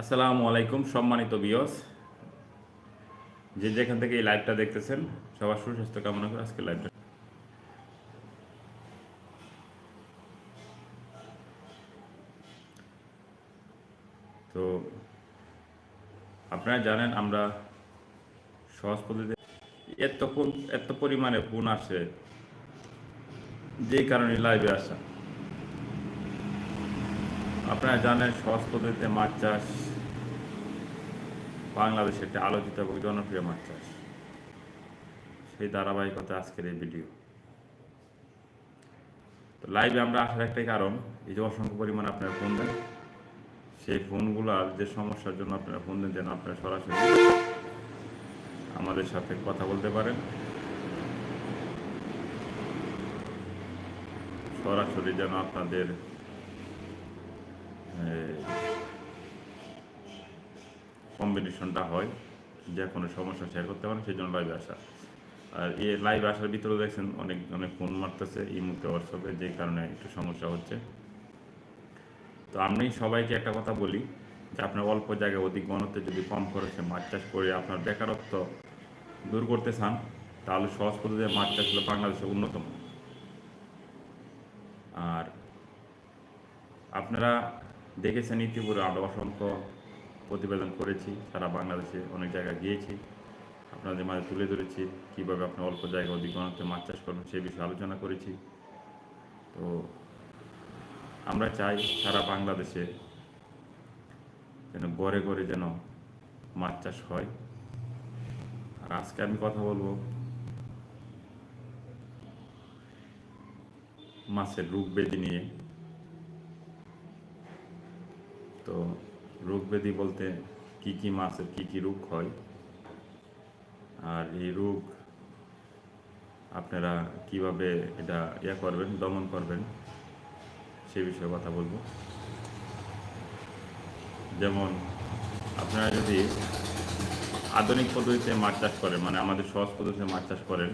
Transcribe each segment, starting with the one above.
আসসালামু আলাইকুম, সম্মানিত বিয়স যে যেখান থেকে এই লাইভটা দেখতেছেন, সবার সুস্বাস্থ্য কামনা করে আজকে লাইভটা তো, আপনারা জানেন আমরা সহজ পদ্ধতিতে এত এত পরিমাণে ফোন আসে যেই কারণে লাইভে আসা। আপনারা জানেন সহজ পদ্ধতিতে মাছ চাষ বাংলাদেশে একটি আলোচিত এবং জনপ্রিয় মাছ চাষ, সেই ধারাবাহিকতা আজকের এই ভিডিও। তো লাইভে আমরা আসার একটাই কারণ, এই যে অসংখ্য পরিমাণ আপনারা ফোন দেন, সেই ফোনগুলোর যে সমস্যার জন্য আপনারা ফোন দেন যেন আপনারা সরাসরি আমাদের সাথে কথা বলতে পারেন। সরাসরি যেন আপনাদের কম্বিনেশনটা হয়, যে কোনো সমস্যা শেয়ার করতে পারেন, সেই জন্য লাইভে আসা। আর এই লাইভ আসার ভিতরে দেখছেন অনেক অনেক ফোন মারতেছে এই মুহূর্তে হোয়াটসঅ্যাপে যে কারণে একটু সমস্যা হচ্ছে। তো আমি সবাইকে একটা কথা বলি, যে আপনার অল্প জায়গায় অধিক ঘনত্বে যদি কম খরচে মাছ চাষ করে আপনার বেকারত্ব দূর করতে চান, তাহলে সহজ পদ্ধতিতে মাছ চাষ হলো বাংলাদেশের অন্যতম আর আপনারা দেখেছেন ইতিপূর্বে আমরা অসংখ্য প্রতিবেদন করেছি, সারা বাংলাদেশে অনেক জায়গায় গিয়েছি। আপনাদের মাঝে তুলে ধরেছি, কীভাবে আপনার অল্প জায়গা অধিক ঘনত্বে মাছ চাষ করবেন সেই বিষয়ে আলোচনা করেছি। তো আমরা চাই সারা বাংলাদেশে যেন গড়ে গড়ে যেন মাছ চাষ হয়। আর আজকে আমি কথা বলব মাছের রোগ ব্যাধি নিয়ে। তো রোগ ব্যাধি বলতে কি কি মাছের কি কি রোগ হয়? আর এই রোগ আপনারা কীভাবে এটা ইয়া করবেন, দমন করবেন, সে বিষয়ে কথা বলব। যেমন আপনারা যদি আধুনিক পদ্ধতিতে মাছ চাষ করেন মানে আমাদের সহজ পদ্ধতিতে মাছ চাষ করেন,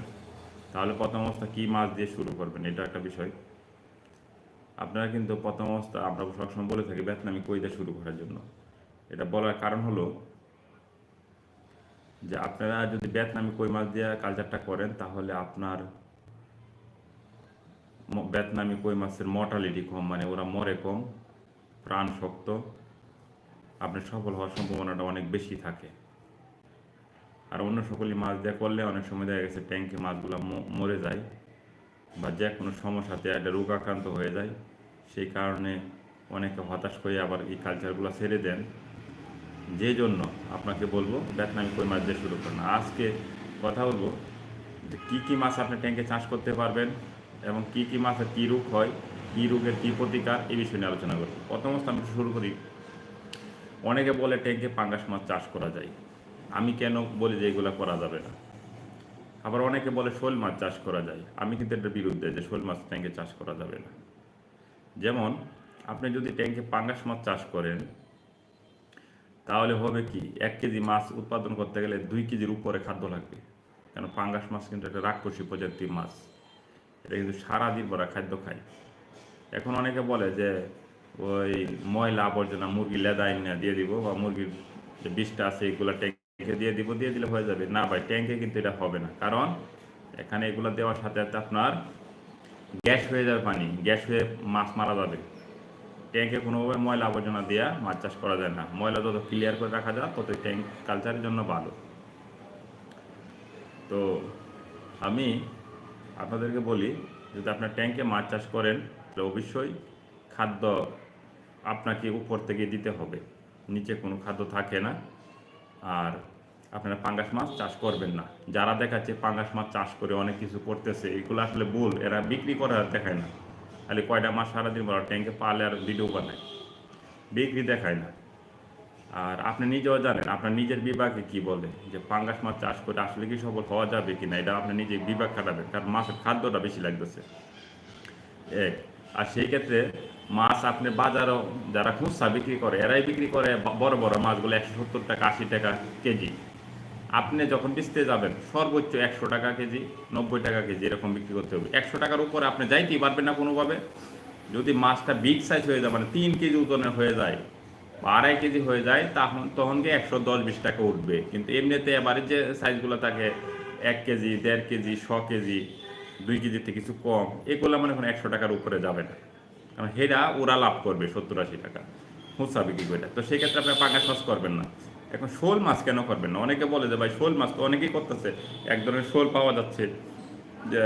তাহলে প্রথম অবস্থা কী মাছ দিয়ে শুরু করবেন? এটা একটা বিষয়। আপনারা কিন্তু প্রথম অবস্থা আমরা সবসময় বলে থাকি বেতনামি কই দিয়ে শুরু করার জন্য। এটা বলার কারণ হলো যে আপনারা যদি বেতনামি কই মাছ দিয়ে কালচারটা করেন, তাহলে আপনার বেতনামি কই মাছের মর্টালিটি কম মানে ওরা মরে কম, প্রাণ শক্ত আপনার সফল হওয়ার সম্ভাবনাটা অনেক বেশি থাকে। আর অন্য সকলে মাছ দিয়ে করলে অনেক সময় দেখা গেছে ট্যাঙ্কে মাছগুলো মরে যায় বা যে কোনো সমস্যাতে একটা রোগ আক্রান্ত হয়ে যায়, সেই কারণে অনেকে হতাশ হয়ে আবার এই কালচারগুলো ছেড়ে দেন। যে জন্য আপনাকে বলব বেতনামি কই মাছ দিয়ে শুরু করুন আজকে কথা বলব যে কী কী মাছ আপনি ট্যাঙ্কে চাষ করতে পারবেন এবং কী কী মাছের কী রোগ হয়, কী রোগের কী প্রতিকার, এই বিষয়ে নিয়ে আলোচনা করব। প্রথম আমি শুরু করি, অনেকে বলে ট্যাঙ্কে পাঙ্গাস মাছ চাষ করা যায়। আমি কেন বলি যে এগুলো করা যাবে না? আবার অনেকে বলে শোল মাছ চাষ করা যায়। আমি কিন্তু এটার বিরুদ্ধে যে শোল মাছ ট্যাঙ্কে চাষ করা যাবে না। যেমন, আপনি যদি ট্যাঙ্কে পাঙ্গাস মাছ চাষ করেন তাহলে হবে কি, এক কেজি মাছ উৎপাদন করতে গেলে দুই কেজির উপরে খাদ্য লাগবে। কেন পাঙ্গাস মাছ কিন্তু একটা রাক্ষসী প্রজাতির মাছ। এটা কিন্তু সারাদিন ভরা খাদ্য খায়। এখন অনেকে বলে যে, ওই ময়লা আবর্জনা মুরগি লেদাই না দিয়ে দিব বা মুরগির যে বিষটা আছে এগুলো ট্যাঙ্কে দিয়ে দিব, দিয়ে দিলে হয়ে যাবে। না ভাই ট্যাঙ্কে কিন্তু এটা হবে না। কারণ এখানে এগুলো দেওয়ার সাথে সাথে আপনার গ্যাস হয়ে যাবে পানি, গ্যাস হয়ে মাছ মারা যাবে। ট্যাঙ্কে কোনোভাবে ময়লা আবর্জনা দেওয়া মাছ চাষ করা যায় না। ময়লা যত ক্লিয়ার করে রাখা যায় তত ট্যাঙ্ক কালচারের জন্য ভালো। তো আমি আপনাদেরকে বলি, যদি আপনার ট্যাঙ্কে মাছ চাষ করেন, তাহলে অবশ্যই খাদ্য আপনাকে উপর থেকে দিতে হবে। নিচে কোনো খাদ্য থাকে না। আর আপনারা পাঙ্গাস মাছ চাষ করবেন না। যারা দেখাচ্ছে পাঙ্গাস মাছ চাষ করে অনেক কিছু করতেছে, এগুলো আসলে ভুল। এরা বিক্রি করে দেখায় না। খালি কয়টা মাছ সারাদিন বড় ট্যাঙ্কে পালে আর ভিডিও বানায়। বিক্রি দেখায় না। আর আপনি নিজেও জানেন, আপনার নিজের বিভাগে কি বলে, যে পাঙ্গাস মাছ চাষ করে আসলে কি সফল হওয়া যাবে কি না এটা আপনি নিজে বিভাগ খাটাবেন, কারণ মাছের খাদ্যটা বেশি লাগতেছে। এক, আর সেই ক্ষেত্রে মাছ আপনি বাজারও যারা খুচরা বিক্রি করে, এরাই বিক্রি করে বড় বড় মাছগুলো একশো সত্তর টাকা, আশি টাকা কেজি। আপনি যখন বেচতে যাবেন, সর্বোচ্চ একশো টাকা কেজি, নব্বই টাকা কেজি এরকম বিক্রি করতে হবে। একশো টাকার উপরে আপনি যাইতেই পারবেন না কোনোভাবে। যদি মাছটা বিগ সাইজ হয়ে যায় মানে তিন কেজি ওজনের হয়ে যায় বা আড়াই কেজি হয়ে যায় তখন তখন গিয়ে একশো দশ বিশ টাকা উঠবে। কিন্তু এমনিতে এবারে যে সাইজগুলো থাকে, এক কেজি, দেড় কেজি শ কেজি, দুই কেজিতে কিছু কম, এগুলো মানে এখন একশো টাকার উপরে যাবে না। কারণ হেরা ওরা লাভ করবে সত্তর আশি টাকা। হুঁসা বিক্রি করে। তো সেই ক্ষেত্রে আপনি পাঙ্গাস সস করবেন না। এখন শোল মাছ কেন করবেন না? অনেকে বলে যে, ভাই, শোল মাছ তো অনেকেই করতেছে। এক ধরনের শোল পাওয়া যাচ্ছে যে,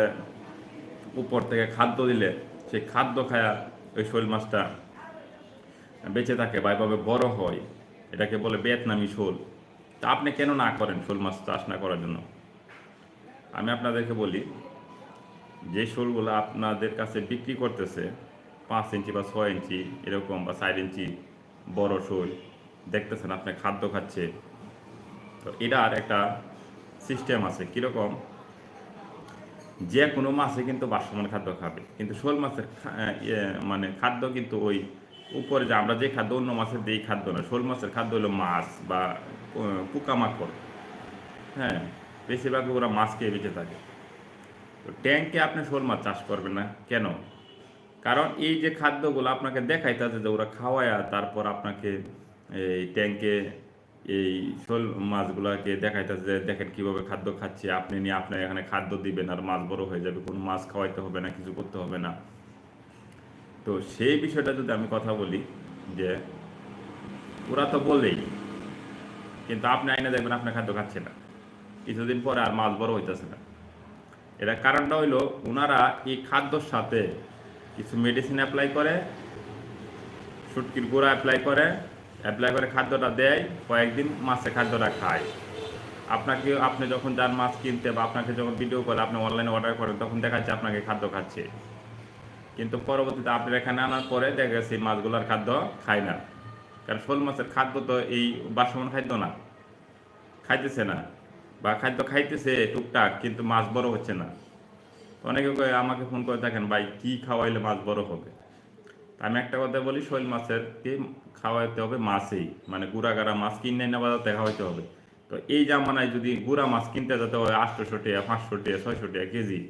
উপর থেকে খাদ্য দিলে সেই খাদ্য খায়া ওই শোল মাছটা বেঁচে থাকে বা এভাবে বড় হয়। এটাকে বলে ভিয়েতনামি শোল। তা আপনি কেন না করেন শোল মাছ চাষ না করার জন্য? আমি আপনাদেরকে বলি, যে শোলগুলো আপনাদের কাছে বিক্রি করতেছে, পাঁচ ইঞ্চি বা ছয় ইঞ্চি এরকম বা চার ইঞ্চি বড় শোল দেখতেছেন আপনি খাদ্য খাচ্ছে। তো এটার একটা সিস্টেম আছে কীরকম? যে কোনো মাছে কিন্তু বাসমান খাদ্য খাবে। কিন্তু শোল মাছের ইয়ে, মানে খাদ্য কিন্তু ওই উপরে যে আমরা যে খাদ্য অন্য মাছের দিই খাদ্য না শোল মাছের খাদ্য হলো মাছ বা পোকামাকড়। হ্যাঁ বেশিরভাগ ওরা মাছ খেয়ে বেঁচে থাকে। তো ট্যাঙ্কে আপনি শোল মাছ চাষ করবেন না কেন? কারণ এই যে খাদ্যগুলো আপনাকে দেখাইতেছে যে ওরা খাওয়ায় তারপর আপনাকে এই ট্যাঙ্কে এই শোল মাছগুলোকে দেখাইতেছে যে, দেখেন কীভাবে খাদ্য খাচ্ছে। আপনি নিয়ে আপনার এখানে খাদ্য দিবেন আর মাছ বড় হয়ে যাবে। কোনো মাছ খাওয়াইতে হবে না, কিছু করতে হবে না। তো সেই বিষয়টা যদি আমি কথা বলি, যে ওরা তো বলেই, কিন্তু আপনি আইনে দেখবেন আপনার খাদ্য খাচ্ছে না। কিছুদিন পরে আর মাছ বড় হইতেছে না। এটা কারণটা হইল ওনারা এই খাদ্যর সাথে কিছু মেডিসিন অ্যাপ্লাই করে, শুটকির গুঁড়া অ্যাপ্লাই করে অ্যাপ্লাই করে খাদ্যটা দেয়, কয়েকদিন মাছে খাদ্যটা খায়। আপনাকে, আপনি যখন যান মাছ কিনতে বা আপনাকে যখন ভিডিও করে আপনি অনলাইনে অর্ডার করেন, তখন দেখা যাচ্ছে আপনাকে খাদ্য খাচ্ছে। কিন্তু পরবর্তীতে আপনার এখানে আনার পরে দেখা গেছে এই মাছগুলোর খাদ্য খায় না। কারণ শোল মাছের খাদ্য তো এই বাসমান খাদ্য না। খাইতেছে না। বা খাদ্য খাইতেছে টুকটাক, কিন্তু মাছ বড় হচ্ছে না। অনেকে আমাকে ফোন করে দেখেন, ভাই, কি খাওয়াইলে মাছ বড় হবে? আমি একটা কথা বলি, শৈল মাছের কে খাওয়াইতে হবে মাছেই। মানে গুড়া গাড়া মাছ কিনে না বাজাতে খাওয়াইতে হবে। তো এই জামানায় যদি গুড়া মাছ কিনতে যেতে হয় আটশোশো টাকা পাঁচশো টাকা ছয়শো টাকা কেজি,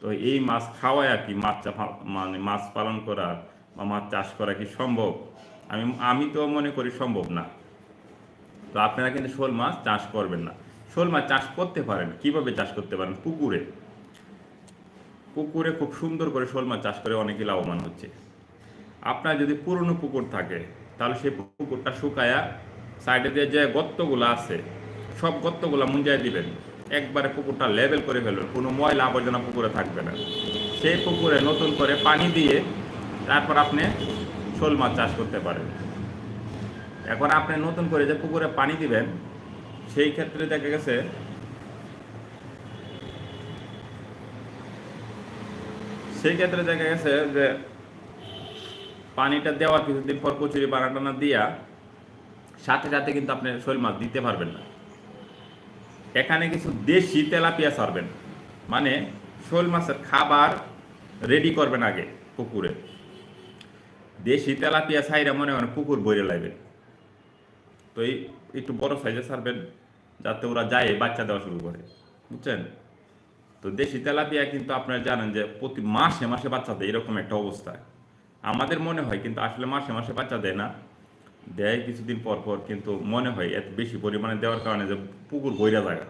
তো এই মাছ খাওয়ায় আর কি মাছ মানে মাছ পালন করা বা মাছ চাষ করা কি সম্ভব? আমি আমি তো মনে করি সম্ভব না। তো আপনারা কিন্তু শোল মাছ চাষ করবেন না। শোল মাছ চাষ করতে পারেন। কীভাবে চাষ করতে পারেন? পুকুরে। পুকুরে খুব সুন্দর করে শোল মাছ চাষ করে অনেকে লাভবান হচ্ছে। আপনার যদি পুরনো পুকুর থাকে, তাহলে সেই পুকুরটা শুকায়া সাইডে দিয়ে যে গর্তগুলো আছে, সব গর্তগুলো মুঞ্জায় দিবেন। একবারে পুকুরটা লেভেল করে ফেলবেন, কোনো ময়লা আবর্জনা পুকুরে থাকবে না। সেই পুকুরে নতুন করে পানি দিয়ে তারপর আপনি শোল মাছ চাষ করতে পারেন। এখন আপনি নতুন করে যে পুকুরে পানি দিবেন, সেই ক্ষেত্রে দেখা গেছে সেই ক্ষেত্রে দেখা গেছে যে পানিটা দেওয়ার কিছুদিন পর কচুরি বানাটানা দিয়া সাথে সাথে কিন্তু আপনি শোল মাছ দিতে পারবেন না। এখানে কিছু দেশি তেলাপিয়া ছাড়বেন মানে শোল মাছের খাবার রেডি করবেন আগে পুকুরে। দেশি তেলাপিয়া ছাইরা মনে হয় পুকুর বইরে লাগবে তো এই একটু বড় সাইজে ছাড়বেন যাতে ওরা যায় বাচ্চা দেওয়া শুরু করে। বুঝছেন? তো দেশি তেলাপিয়া কিন্তু আপনারা জানেন যে প্রতি মাসে মাসে বাচ্চা দেয় এরকম একটা অবস্থা। আমাদের মনে হয় কিন্তু আসলে মাসে মাসে বাচ্চা দেয় না। দেয় কিছুদিন পর পর কিন্তু মনে হয় এত বেশি পরিমাণে দেওয়ার কারণে যে পুকুর বইরা জায়গা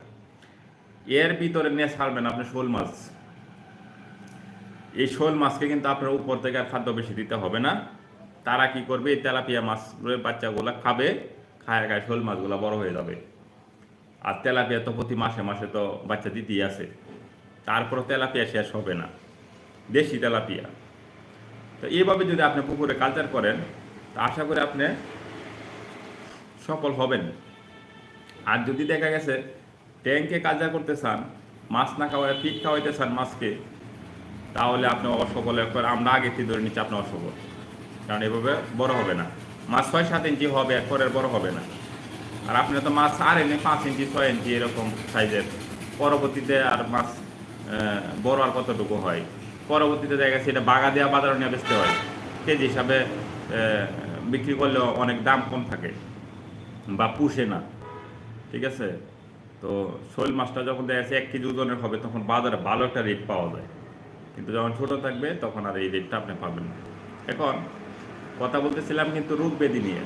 এর ভিতরে নিয়ে ছাড়বেন আপনি শোল মাছ। এই শোল মাছকে কিন্তু আপনার উপর থেকে আর খাদ্য বেশি দিতে হবে না। তারা কি করবে? এই তেলাপিয়া মাছের বাচ্চাগুলো খাবে, খায় খায় শোল মাছগুলো বড় হয়ে যাবে। আর তেলাপিয়া তো প্রতি মাসে মাসে তো বাচ্চা দিতেই আছে। তারপরও তেলাপিয়া শেষ হবে না। দেশি তেলাপিয়া। তো এইভাবে যদি আপনি পুকুরে কালচার করেন, তা আশা করি আপনি সফল হবেন। আর যদি দেখা গেছে ট্যাঙ্কে কালচার করতে চান, মাছ না খাওয়ায় পিট খাওয়াইতে চান মাছকে, তাহলে আপনি অসফল। আমরা আগে ধরে নিচ্ছি আপনি অসফল। কারণ এভাবে বড় হবে না। মাছ ছয় সাত ইঞ্চি হবে এরপরের বড় হবে না। আর আপনি তো মাছ আর এনে পাঁচ ইঞ্চি, ছয় ইঞ্চি এরকম সাইজের। পরবর্তীতে আর মাছ বড় আর কতটুকু হয়? পরবর্তীতে দেখা গেছে এটা বাগা দেওয়া বাজারে নিয়ে বেচতে হয়। কেজি হিসাবে বিক্রি করলেও অনেক দাম কম থাকে বা পুষে না। ঠিক আছে? তো শোল মাছটা যখন দেখা যাচ্ছে এক কেজি ওজনের হবে, তখন বাজারে ভালো একটা রেট পাওয়া যায়। কিন্তু যখন ছোট থাকবে, তখন আর এই রেটটা আপনি পাবেন না। এখন কথা বলতেছিলাম কিন্তু রোগ ব্যাধি নিয়ে।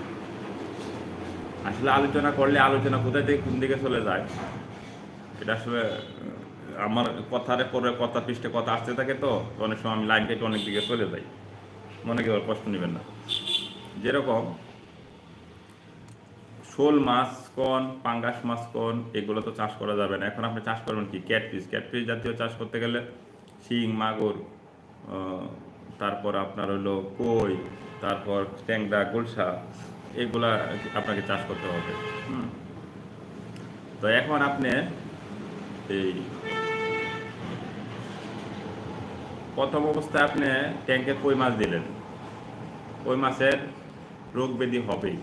আসলে আলোচনা করলে আলোচনা কোথায় থেকে কোন দিকে চলে যায়, এটা আসলে আমার কথার পরে কথা, পৃষ্ঠে কথা আসতে থাকে তো অনেক সময় আমি লাইন কেটে অনেক দিকে চলে যাই। মনে কেউ কষ্ট নেবেন না। যেরকম শোল মাছ, কন, পাঙ্গাস মাছ, কন, এগুলো তো চাষ করা যাবে না। এখন আপনি চাষ করবেন কি? ক্যাটফিস ক্যাটফিস জাতীয় চাষ করতে গেলে শিং, মাগুর তারপর আপনার হলো কই, তারপর ট্যাংরা, গোলসা, এগুলা আপনাকে চাষ করতে হবে। হুম। তো এখন আপনি এই প্রথম অবস্থায় আপনি ট্যাঙ্কে কই মাছ দিলেন? কই মাছের রোগ ব্যাধি হবেই।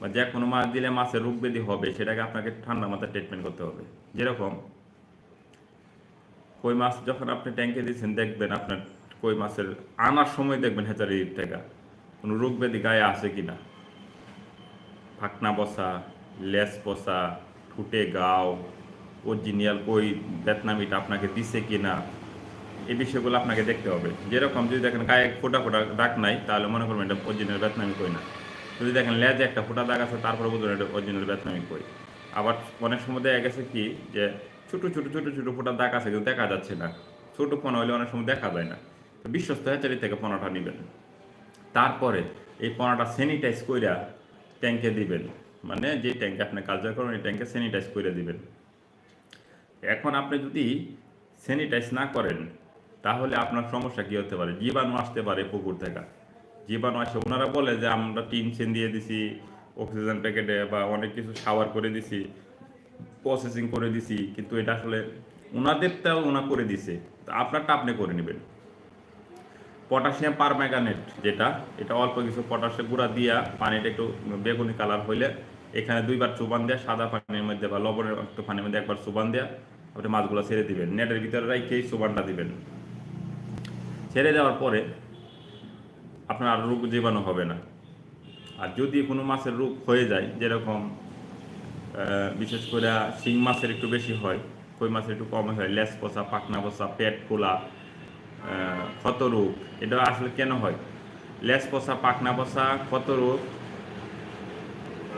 বা যে কোনো মাছ দিলে মাছের রোগ ব্যাধি হবে সেটাকে আপনাকে ঠান্ডা মাথায় ট্রিটমেন্ট করতে হবে। যেরকম কই মাছ যখন আপনি ট্যাঙ্কে দিচ্ছেন দেখবেন আপনার কই মাছের আনার সময় দেখবেন হেচারির থেকে। কোনো রোগ ব্যাধি গায়ে আছে কিনা? ফাকনা বসা লেস বসা ঠুটে গাও, অরিজিনাল কই বেতনামিটা আপনাকে দিছে কিনা? এই বিষয়গুলো আপনাকে দেখতে হবে। যেরকম যদি দেখেন গায়ে ফোটা ফোটা দাগ নাই, তাহলে মনে করবেন এটা অরিজিনাল বেতনামি কই না। যদি দেখেন লেজে একটা ফোটা দাগ আছে, তারপরে বুঝবেন এটা অরিজিনাল বেতনামি কই আবার অনেক সময় দেখা গেছে কি যে ছোট ছোট ছোট ছোট ফোটা দাগ আছে কিন্তু দেখা যাচ্ছে না। ছোট পোনা হলে অনেক সময় দেখা যায় না। বিশ্বস্ত হ্যাচারি থেকে পোনাটা নেবেন। তারপরে এই পোনাটা স্যানিটাইজ কইরা ট্যাঙ্কে দিবেন। মানে যে ট্যাঙ্কে আপনি কালচার করেন, এই ট্যাঙ্কে স্যানিটাইজ করে দিবেন। এখন আপনি যদি স্যানিটাইজ না করেন তাহলে আপনার সমস্যা কী হতে পারে? জীবাণু আসতে পারে পুকুর থেকে। জীবাণু আসে, ওনারা বলে যে, আমরা টিন সেন দিয়ে দিছি অক্সিজেন প্যাকেটে বা অনেক কিছু শাওয়ার করে দিছি প্রসেসিং করে দিছি, কিন্তু এটা আসলে ওনাদেরটাও ওনা করে দিছে। তো আপনারটা আপনি করে নেবেন। পটাশিয়াম পারম্যাগানেট যেটা, এটা অল্প কিছু পটাশিয়াম গুঁড়া দিয়া পানিটা একটু বেগুনি কালার হইলে এখানে দুইবার চুবান দেয়া, সাদা পানির মধ্যে বা লবণের একটু পানির মধ্যে একবার চুবান দেয়া, আপনি মাছগুলো ছেড়ে দিবেন। নেটের ভিতরে রাখেই চুবানটা দিবেন। ছেড়ে দেওয়ার পরে আপনার আর রোগ জীবাণু হবে না। আর যদি কোনো মাছের রোগ হয়ে যায়, যেরকম বিশেষ করে শিং মাছের একটু বেশি হয়, কই মাছের একটু কম হয় লেস পচা পাকনা পচা, পেট ফোলা ক্ষত রোগ, এটা আসলে কেন হয়? লেস পচা পাকনা পচা, ক্ষত রোগ,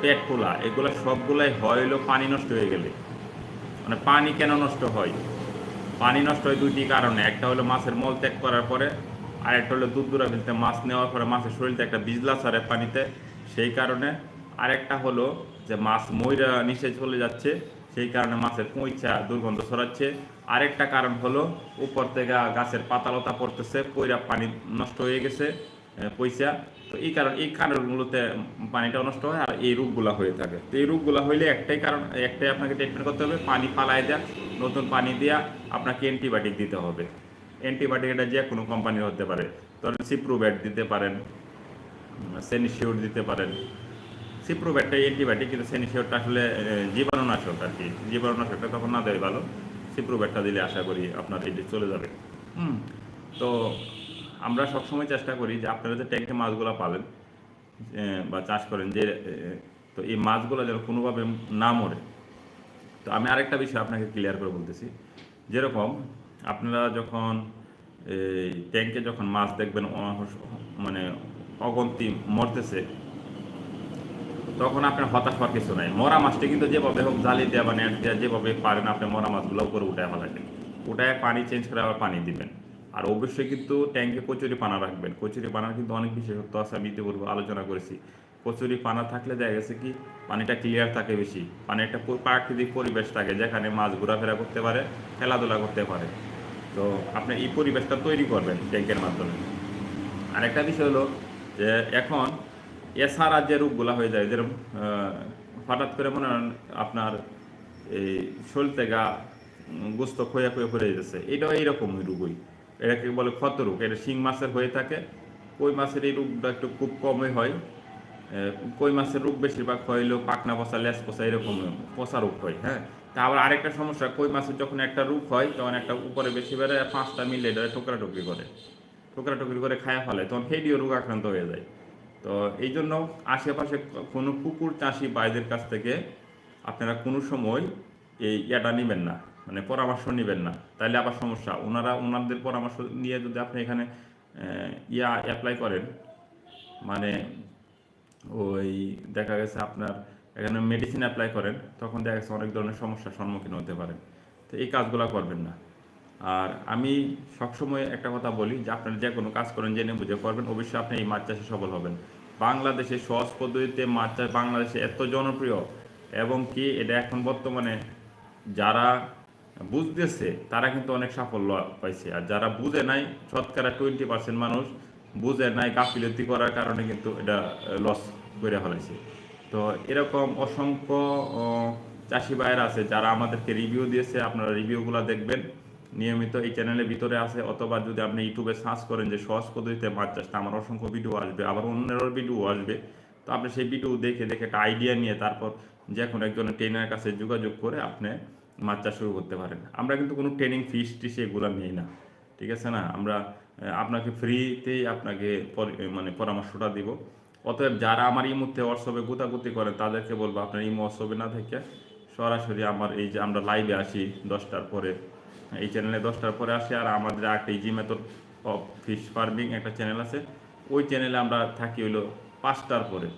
পেট ফোলা, এগুলো সবগুলাই হয় হলো পানি নষ্ট হয়ে গেলে। মানে পানি কেন নষ্ট হয়? পানি নষ্ট হয় দুইটি কারণে। একটা হলো মাছের মল ত্যাগ করার পরে আর একটা হলো দুধ দূরা ফেলতে। মাছ নেওয়ার পরে মাছের শরীরতে একটা বিজলা ছাড়ে পানিতে, সেই কারণে। আরেকটা হলো যে মাছ ময়রা নিচে চলে যাচ্ছে, সেই কারণে মাছের পইচা দুর্গন্ধ ছড়াচ্ছে। আরেকটা কারণ হলো উপর থেকে গাছের পাতালতা পড়তেছে পয়রা পানি নষ্ট হয়ে গেছে পয়সা তো এই কারণ, এই কারণগুলোতে পানিটা নষ্ট হয় আর এই রোগগুলা হয়ে থাকে। তো এই রোগগুলা হইলে একটাই কারণ, একটাই আপনাকে ট্রিটমেন্ট করতে হবে, পানি পালায় দেওয়া নতুন পানি দেওয়া আপনাকে অ্যান্টিবায়োটিক দিতে হবে। অ্যান্টিবায়োটিক এটা যে কোনো কোম্পানির হতে পারে। ধরেন সিপ্রোব্যাট দিতে পারেন সেনিশিওর দিতে পারেন। সিপ্রোব্যাটটা অ্যান্টিবায়োটিক কিন্তু সেনিশিওরটা আসলে জীবাণুনাশক আর কি জীবাণুনাশকটা তখন না দেয় ভালো। সিপ্রোব্যাটটা দিলে আশা করি আপনার এটি চলে যাবে। হুম, তো আমরা সবসময় চেষ্টা করি যে আপনারা যে ট্যাঙ্কে মাছগুলো পালেন বা চাষ করেন, যে তো এই মাছগুলো যেন কোনোভাবে না মরে। তো আমি আরেকটা বিষয় আপনাকে ক্লিয়ার করে বলতেছি। যেরকম আপনারা যখন এই ট্যাঙ্কে যখন মাছ দেখবেন মানে অগন্তি মরতেছে, তখন আপনার হতাশ হওয়ার কিছু নাই। মরা মাছটি কিন্তু যেভাবে হোক জালি দেওয়া বা নেট দেওয়া যেভাবে পারেন, আপনি মরা মাছগুলো উপরে উঠায় ফেলাবেন। উঠায় পানি চেঞ্জ করে আবার পানি দিবেন। আর অবশ্যই কিন্তু ট্যাঙ্কে কচুরি পানা রাখবেন। কচুরি পানার কিন্তু অনেক বিশেষত্ব আছে, আমি ইতিপূর্বে আলোচনা করেছি। কচুরি পানা থাকলে দেখা গেছে কি, পানিটা ক্লিয়ার থাকে বেশি। পানি একটা প্রাকৃতিক পরিবেশ থাকে যেখানে মাছ ঘোরাফেরা করতে পারে, খেলাধুলা করতে পারে। তো আপনি এই পরিবেশটা তৈরি করবেন ট্যাঙ্কের মাধ্যমে। আরেকটা বিষয় হলো যে এখন এছাড়া যে রোগগুলো হয়ে যায়, যেরকম হঠাৎ করে মনে হয় আপনার এই শরীর থেকে গোস্ত খোয়া খোয়া পড়ে যাচ্ছে, এটাও এইরকম রোগই। এটাকে বলে ক্ষত রোগ। এটা শিং মাছের হয়ে থাকে। কই মাছের এই রোগটা একটু খুব কমই হয়। কই মাছের রোগ বেশিরভাগ হইলেও পাকনা পচা লেস পচা, এরকম পচা রোগ হয় হ্যাঁ? তা আবার আরেকটা সমস্যা, কই মাছের যখন একটা রোগ হয়, তখন একটা উপরে বেশি বেড়ে পাঁচটা মিলে এটা টোকরা টুকরি করে। টোকরা টুকরি করে খায়া ফেলে, তখন হেডিও রোগ আক্রান্ত হয়ে যায়। তো এই জন্য আশেপাশে কোনো পুকুর চাষি বাইদের কাছ থেকে আপনারা কোনো সময় এই ইয়াটা নেবেন না মানে পরামর্শ নেবেন না। তাহলে আবার সমস্যা, ওনারা, ওনাদের পরামর্শ নিয়ে যদি আপনি এখানে ইয়া অ্যাপ্লাই করেন মানে ওই দেখা গেছে আপনার এখানে মেডিসিন অ্যাপ্লাই করেন, তখন দেখা গেছে অনেক ধরনের সমস্যার সম্মুখীন হতে পারেন। তো এই কাজগুলো করবেন না। আর আমি সবসময় একটা কথা বলি যে, আপনারা যে কোনো কাজ করেন, জেনে বুঝে করবেন, অবশ্যই আপনি এই মাছ চাষে সফল হবেন। বাংলাদেশে সহজ পদ্ধতিতে মাছ চাষ বাংলাদেশে এত জনপ্রিয় এবং কি এটা এখন বর্তমানে যারা বুঝতেছে, তারা কিন্তু অনেক সাফল্য পাইছে। আর যারা বুঝে নাই, শতকরা টোয়েন্টি পার্সেন্ট মানুষ বুঝে নাই, গাফিলতি করার কারণে কিন্তু এটা লস করে ফেলাইছে। তো এরকম অসংখ্য চাষি ভাইয়ের আছে, যারা আমাদেরকে রিভিউ দিয়েছে, আপনারা রিভিউগুলো দেখবেন। নিয়মিত এই চ্যানেলের ভিতরে আছে, অথবা যদি আপনি ইউটিউবে সার্চ করেন যে সহজ পদ্ধতিতে মাছ চাষটা আমার অসংখ্য ভিডিও আসবে, আবার অন্যেরও ভিডিও আসবে। তো আপনি সেই ভিডিও দেখে দেখে একটা আইডিয়া নিয়ে তারপর যে কোনো একজনের ট্রেনারের কাছে যোগাযোগ করে আপনি মাছ চাষ শুরু করতে পারেন। আমরা কিন্তু কোনো ট্রেনিং ফিস টিস এগুলো নিই না, ঠিক আছে না? আমরা আপনাকে ফ্রিতেই আপনাকে মানে পরামর্শটা দিব। অতএব যারা আমার এই মুহূর্তে হোয়াটসঅ্যাপে গুতাগুতি করেন তাদেরকে বলব আপনার এই হোয়াটসঅ্যাপে না থেকে সরাসরি আমার এই যে আমরা লাইভে আসি দশটার পরে। এই চ্যানেলে দশটার পরে আসি, আর আমাদের একটা easy method of fish farming একটা চ্যানেল আছে। ওই চ্যানেলে আমরা থাকি হইল পাঁচটার পরে।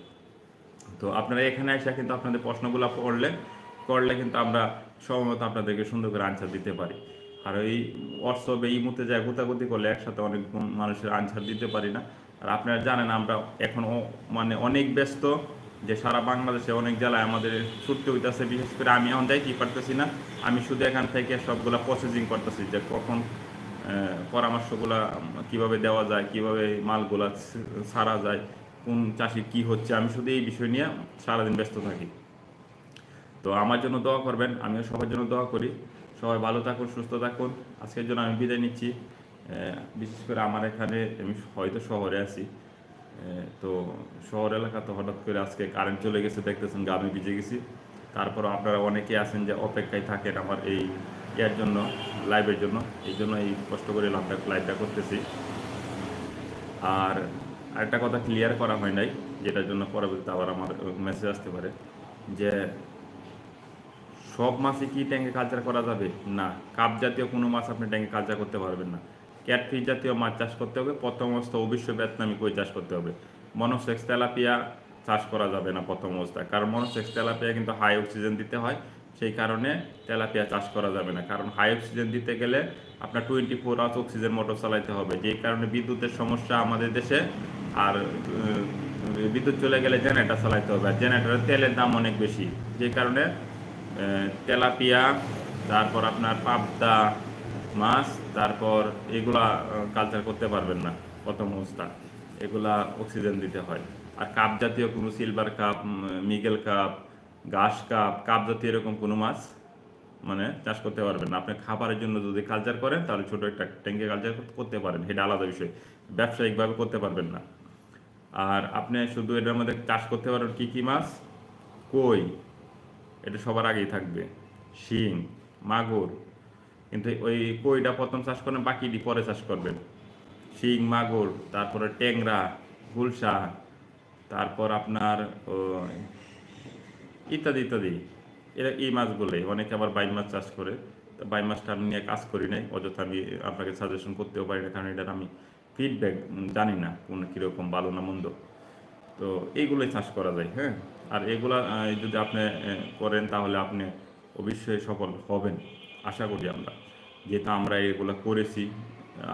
তো আপনারা এখানে এসে কিন্তু আপনাদের প্রশ্নগুলো পড়লে, করলে কিন্তু আমরা সময়মত আপনাদেরকে সুন্দর করে আনসার দিতে পারি। আর এই হোয়াটসঅ্যাপে এই মুহূর্তে যা গুতাগুতি করলে একসাথে অনেক মানুষের আনসার দিতে পারি না। আর আপনারা জানেন আমরা এখন মানে অনেক ব্যস্ত যে সারা বাংলাদেশে অনেক জেলায় আমাদের ছুটতে হইতেছে, বিশেষ করে আমি এখন যাইতে পারতেছি না। আমি শুধু এখান থেকে সবগুলা প্রসেসিং করতেছি যে কখন পরামর্শগুলা কীভাবে দেওয়া যায়, কীভাবে মালগুলা ছাড়া যায়, কোন চাষি কি হচ্ছে, আমি শুধু এই বিষয় নিয়ে সারাদিন ব্যস্ত থাকি। তো আমার জন্য দোয়া করবেন, আমিও সবার জন্য দোয়া করি। সবাই ভালো থাকুন, সুস্থ থাকুন। আজকের জন্য আমি বিদায় নিচ্ছি। বিশেষ করে আমার এখানে আমি হয়তো শহরে আছি। তো শহর এলাকা তো হঠাৎ করে আজকে কারেন্ট চলে গেছে, দেখতেছেন গামে ভিজে গেছি। তারপর আপনারা অনেকে আছেন যে অপেক্ষায় থাকেন আমার এই ইয়ার জন্য লাইভের জন্য। এই জন্য এই কষ্ট করে লাইভটা লাইভটা করতেছি। আর আরেকটা কথা ক্লিয়ার করা হয় নাই, যেটার জন্য পরবর্তীতে আবার আমার মেসেজ আসতে পারে। যে সব মাছই কি ট্যাঙ্কে কালচার করা যাবে? না। কাপ জাতীয় কোনো মাছ আপনি ট্যাঙ্কে কালচার করতে পারবেন না। ক্যাটফিশ জাতীয় মাছ চাষ করতে হবে। প্রথম অবস্থা অবশ্যই বেতনামি কই চাষ করতে হবে। মনোসেক্স তেলাপিয়া চাষ করা যাবে না প্রথম অবস্থায় কারণ মনোসেক্স তেলাপিয়া কিন্তু হাই অক্সিজেন দিতে হয়। সেই কারণে তেলাপিয়া চাষ করা যাবে না। কারণ হাই অক্সিজেন দিতে গেলে আপনার twenty four hours oxygen motor চালাইতে হবে। যেই কারণে বিদ্যুতের সমস্যা আমাদের দেশে আর বিদ্যুৎ চলে গেলে জেনারেটার চালাইতে হবে। আর জেনারেটারের তেলের দাম অনেক বেশি। যে কারণে তেলাপিয়া, তারপর আপনার পাবদা মাছ, তারপর এগুলা কালচার করতে পারবেন না, প্রথম অবস্থা। এগুলা অক্সিজেন দিতে হয়। আর কাপ জাতীয় কোনো সিলভার কাপ মিগেল কাপ ঘাস কাপ কাপ জাতীয় এরকম কোনো মাছ মানে চাষ করতে পারবেন না। আপনি খাবারের জন্য যদি কালচার করেন, তাহলে ছোটো একটা ট্যাঙ্কে কালচার করতে পারেন। এটা আলাদা বিষয়। ব্যবসায়িকভাবে করতে পারবেন না। আর আপনি শুধু এটার মধ্যে চাষ করতে পারবেন কী কী মাছ? কই। এটা সবার আগেই থাকবে। শিং, মাগুর, কিন্তু ওই কইটা প্রথম চাষ করেন, বাকিটি পরে চাষ করবেন। শিং, মাগুর, তারপরে ট্যাংরা, গুলশা, তারপর আপনার ইত্যাদি ইত্যাদি। এরা এই মাছগুলোই, অনেকে আবার বাইন মাছ চাষ করে। তো বাইন মাছটা আমি নিয়ে কাজ করি নাই, অযথা আমি আপনাকে সাজেশন করতেও পারি না, কারণ এটার আমি ফিডব্যাক জানি না, কোন কীরকম ভালো না মন্দ। তো এইগুলোই চাষ করা যায় হ্যাঁ? আর এগুলা যদি আপনি করেন তাহলে আপনি অবশ্যই সফল হবেন, আশা করি আমরা। যেহেতু আমরা এগুলো করেছি,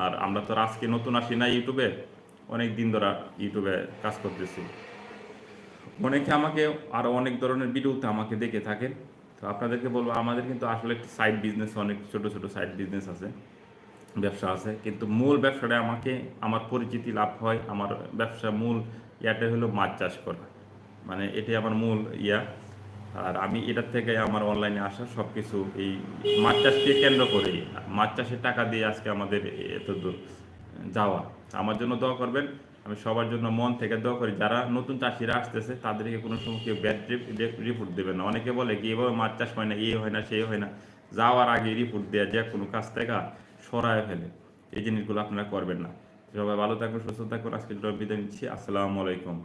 আর আমরা তো আজকে নতুন আসি না ইউটিউবে, অনেক দিন ধরে ইউটিউবে কাজ করতেছি। অনেকে আমাকে আরও অনেক ধরনের ভিডিওতে আমাকে দেখে থাকেন। তো আপনাদেরকে বলব, আমাদের কিন্তু আসলে একটি সাইড বিজনেস অনেক ছোট ছোট সাইড বিজনেস আছে, ব্যবসা আছে। কিন্তু মূল ব্যবসাটা আমাকে, আমার পরিচিতি লাভ হয়, আমার ব্যবসা মূল ইয়াটা হলো মাছ চাষ করা। মানে এটি আমার মূল ইয়া। আর আমি এটার থেকে আমার অনলাইনে আসা সব কিছু এই মাছ চাষকে কেন্দ্র করেই। মাছ চাষের টাকা দিয়ে আজকে আমাদের এত দূর যাওয়া। আমার জন্য দোয়া করবেন। আমি সবার জন্য মন থেকে দোয়া করি। যারা নতুন চাষিরা আসতেছে, তাদেরকে কোনো সময় কেউ ব্যাড রিপোর্ট দেবে না। অনেকে বলে কি, এভাবে মাছ চাষ হয় না, এই হয় না, সেই হয় না। যাওয়ার আগে রিপোর্ট দেওয়া যে কোনো কাজ থেকে সরায় ফেলে। এই জিনিসগুলো আপনারা করবেন না। সবাই ভালো থাকুন সুস্থ থাকুন আজকে বিদায় নিচ্ছি। আসসালামু আলাইকুম।